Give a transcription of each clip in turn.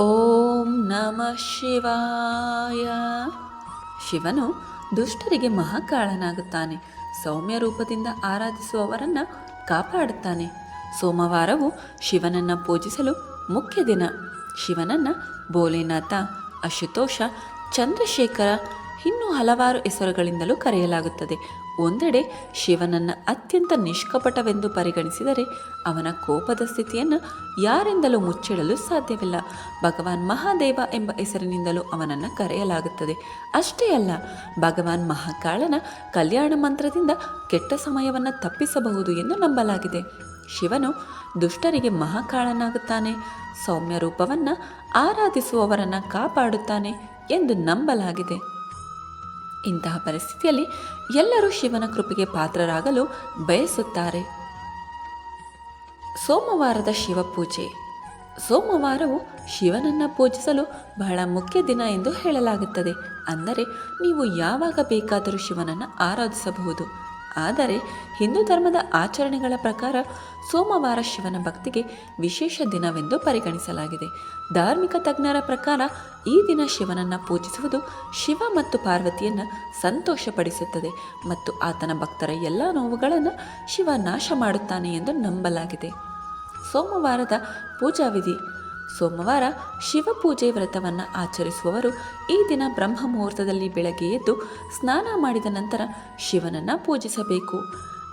ಓಂ ನಮಃ ಶಿವಾಯ. ಶಿವನು ದುಷ್ಟರಿಗೆ ಮಹಾಕಾಳನಾಗುತ್ತಾನೆ. ಸೌಮ್ಯ ರೂಪದಿಂದ ಆರಾಧಿಸುವವರನ್ನು ಕಾಪಾಡುತ್ತಾನೆ. ಸೋಮವಾರವು ಶಿವನನ್ನು ಪೂಜಿಸಲು ಮುಖ್ಯ ದಿನ. ಶಿವನನ್ನು ಭೋಲೆನಾಥ, ಅಶುತೋಷ, ಚಂದ್ರಶೇಖರ ಇನ್ನೂ ಹಲವಾರು ಹೆಸರುಗಳಿಂದಲೂ ಕರೆಯಲಾಗುತ್ತದೆ. ಒಂದೆಡೆ ಶಿವನನ್ನು ಅತ್ಯಂತ ನಿಷ್ಕಪಟವೆಂದು ಪರಿಗಣಿಸಿದರೆ ಅವನ ಕೋಪದ ಸ್ಥಿತಿಯನ್ನು ಯಾರಿಂದಲೂ ಮುಚ್ಚಿಡಲು ಸಾಧ್ಯವಿಲ್ಲ. ಭಗವಾನ್ ಮಹಾದೇವ ಎಂಬ ಹೆಸರಿನಿಂದಲೂ ಅವನನ್ನು ಕರೆಯಲಾಗುತ್ತದೆ. ಅಷ್ಟೇ ಅಲ್ಲ, ಭಗವಾನ್ ಮಹಾಕಾಳನ ಕಲ್ಯಾಣ ಮಂತ್ರದಿಂದ ಕೆಟ್ಟ ಸಮಯವನ್ನು ತಪ್ಪಿಸಬಹುದು ಎಂದು ನಂಬಲಾಗಿದೆ. ಶಿವನು ದುಷ್ಟರಿಗೆ ಮಹಾಕಾಳನಾಗುತ್ತಾನೆ, ಸೌಮ್ಯ ರೂಪವನ್ನು ಆರಾಧಿಸುವವರನ್ನು ಕಾಪಾಡುತ್ತಾನೆ ಎಂದು ನಂಬಲಾಗಿದೆ. ಇಂತಹ ಪರಿಸ್ಥಿತಿಯಲ್ಲಿ ಎಲ್ಲರೂ ಶಿವನ ಕೃಪೆಗೆ ಪಾತ್ರರಾಗಲು ಬಯಸುತ್ತಾರೆ. ಸೋಮವಾರದ ಶಿವಪೂಜೆ ಸೋಮವಾರವು ಶಿವನನ್ನು ಪೂಜಿಸಲು ಬಹಳ ಮುಖ್ಯ ದಿನ ಎಂದು ಹೇಳಲಾಗುತ್ತದೆ. ಅಂದರೆ ನೀವು ಯಾವಾಗ ಬೇಕಾದರೂ ಶಿವನನ್ನು ಆರಾಧಿಸಬಹುದು. ಆದರೆ ಹಿಂದೂ ಧರ್ಮದ ಆಚರಣೆಗಳ ಪ್ರಕಾರ ಸೋಮವಾರ ಶಿವನ ಭಕ್ತಿಗೆ ವಿಶೇಷ ದಿನವೆಂದು ಪರಿಗಣಿಸಲಾಗಿದೆ. ಧಾರ್ಮಿಕ ತಜ್ಞರ ಪ್ರಕಾರ ಈ ದಿನ ಶಿವನನ್ನು ಪೂಜಿಸುವುದು ಶಿವ ಮತ್ತು ಪಾರ್ವತಿಯನ್ನು ಸಂತೋಷಪಡಿಸುತ್ತದೆ ಮತ್ತು ಆತನ ಭಕ್ತರ ಎಲ್ಲ ನೋವುಗಳನ್ನು ಶಿವ ನಾಶ ಮಾಡುತ್ತಾನೆ ಎಂದು ನಂಬಲಾಗಿದೆ. ಸೋಮವಾರದ ಪೂಜಾ ವಿಧಿ ಸೋಮವಾರ ಶಿವಪೂಜೆ ವ್ರತವನ್ನು ಆಚರಿಸುವವರು ಈ ದಿನ ಬ್ರಹ್ಮ ಮುಹೂರ್ತದಲ್ಲಿ ಬೆಳಗ್ಗೆ ಎದ್ದು ಸ್ನಾನ ಮಾಡಿದ ನಂತರ ಶಿವನನ್ನು ಪೂಜಿಸಬೇಕು.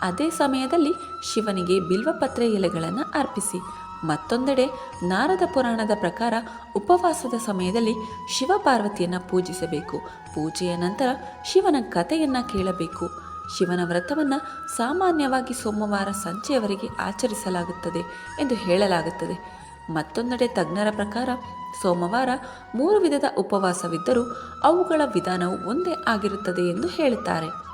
ಅದೇ ಸಮಯದಲ್ಲಿ ಶಿವನಿಗೆ ಬಿಲ್ವಪತ್ರೆ ಎಲೆಗಳನ್ನು ಅರ್ಪಿಸಿ. ಮತ್ತೊಂದೆಡೆ ನಾರದ ಪುರಾಣದ ಪ್ರಕಾರ ಉಪವಾಸದ ಸಮಯದಲ್ಲಿ ಶಿವಪಾರ್ವತಿಯನ್ನು ಪೂಜಿಸಬೇಕು. ಪೂಜೆಯ ನಂತರ ಶಿವನ ಕಥೆಯನ್ನು ಕೇಳಬೇಕು. ಶಿವನ ವ್ರತವನ್ನು ಸಾಮಾನ್ಯವಾಗಿ ಸೋಮವಾರ ಸಂಜೆಯವರೆಗೆ ಆಚರಿಸಲಾಗುತ್ತದೆ ಎಂದು ಹೇಳಲಾಗುತ್ತದೆ. ಮತ್ತೊಂದೆಡೆ ತಜ್ಞರ ಪ್ರಕಾರ, ಸೋಮವಾರ ಮೂರು ವಿಧದ ಉಪವಾಸವಿದ್ದರೂ ಅವುಗಳ ವಿಧಾನವು ಒಂದೇ ಆಗಿರುತ್ತದೆ ಎಂದು ಹೇಳುತ್ತಾರೆ.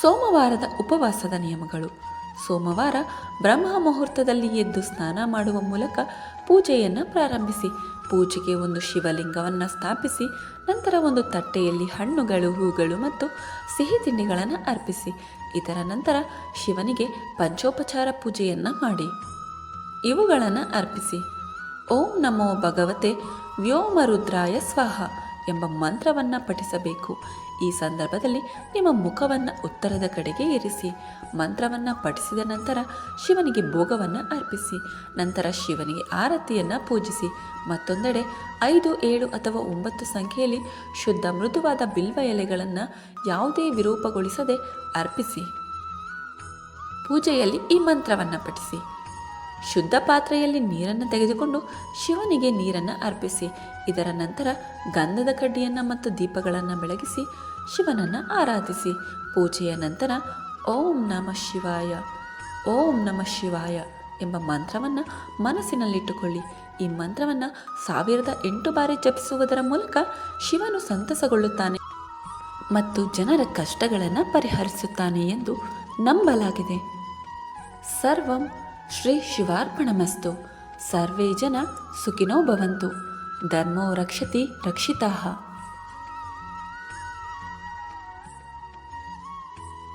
ಸೋಮವಾರದ ಉಪವಾಸದ ನಿಯಮಗಳು. ಸೋಮವಾರ ಬ್ರಹ್ಮ ಮುಹೂರ್ತದಲ್ಲಿ ಎದ್ದು ಸ್ನಾನ ಮಾಡುವ ಮೂಲಕ ಪೂಜೆಯನ್ನು ಪ್ರಾರಂಭಿಸಿ, ಪೂಜೆಗೆ ಒಂದು ಶಿವಲಿಂಗವನ್ನು ಸ್ಥಾಪಿಸಿ, ನಂತರ ಒಂದು ತಟ್ಟೆಯಲ್ಲಿ ಹಣ್ಣುಗಳು, ಹೂಗಳು ಮತ್ತು ಸಿಹಿ ತಿಂಡಿಗಳನ್ನು ಅರ್ಪಿಸಿ, ಇದರ ನಂತರ ಶಿವನಿಗೆ ಪಂಚೋಪಚಾರ ಪೂಜೆಯನ್ನು ಮಾಡಿ. ಇವುಗಳನ್ನು ಅರ್ಪಿಸಿ. ಓಂ ನಮೋ ಭಗವತೆ ವ್ಯೋಮರುದ್ರಾಯ ಸ್ವಾಹ ಎಂಬ ಮಂತ್ರವನ್ನು ಪಠಿಸಬೇಕು. ಈ ಸಂದರ್ಭದಲ್ಲಿ ನಿಮ್ಮ ಮುಖವನ್ನು ಉತ್ತರದ ಕಡೆಗೆ ಇರಿಸಿ. ಮಂತ್ರವನ್ನು ಪಠಿಸಿದ ನಂತರ ಶಿವನಿಗೆ ಭೋಗವನ್ನು ಅರ್ಪಿಸಿ. ನಂತರ ಶಿವನಿಗೆ ಆರತಿಯನ್ನು ಪೂಜಿಸಿ. ಮತ್ತೊಂದೆಡೆ ಐದು, ಏಳು ಅಥವಾ ಒಂಬತ್ತು ಸಂಖ್ಯೆಯಲ್ಲಿ ಶುದ್ಧ ಮೃದುವಾದ ಬಿಲ್ವ ಎಲೆಗಳನ್ನು ಯಾವುದೇ ವಿರೂಪಗೊಳಿಸದೆ ಅರ್ಪಿಸಿ. ಪೂಜೆಯಲ್ಲಿ ಈ ಮಂತ್ರವನ್ನು ಪಠಿಸಿ. ಶುದ್ಧ ಪಾತ್ರೆಯಲ್ಲಿ ನೀರನ್ನು ತೆಗೆದುಕೊಂಡು ಶಿವನಿಗೆ ನೀರನ್ನು ಅರ್ಪಿಸಿ. ಇದರ ನಂತರ ಗಂಧದ ಕಡ್ಡಿಯನ್ನು ಮತ್ತು ದೀಪಗಳನ್ನು ಬೆಳಗಿಸಿ ಶಿವನನ್ನು ಆರಾಧಿಸಿ. ಪೂಜೆಯ ನಂತರ ಓಂ ನಮಃ ಶಿವಾಯ, ಓಂ ನಮಃ ಶಿವಾಯ ಎಂಬ ಮಂತ್ರವನ್ನು ಮನಸ್ಸಿನಲ್ಲಿಟ್ಟುಕೊಳ್ಳಿ. ಈ ಮಂತ್ರವನ್ನು ಸಾವಿರದ ಎಂಟು ಬಾರಿ ಜಪಿಸುವುದರ ಮೂಲಕ ಶಿವನು ಸಂತಸಗೊಳ್ಳುತ್ತಾನೆ ಮತ್ತು ಜನರ ಕಷ್ಟಗಳನ್ನು ಪರಿಹರಿಸುತ್ತಾನೆ ಎಂದು ನಂಬಲಾಗಿದೆ. ಸರ್ವಂ ಶ್ರೀ ಶಿವಾರ್ಪಣಮಸ್ತು. ಸರ್ವೇ ಜನ ಸುಖಿನೋ ಭವಂತು. ಧರ್ಮೋ ರಕ್ಷತಿ ರಕ್ಷಿತಾ.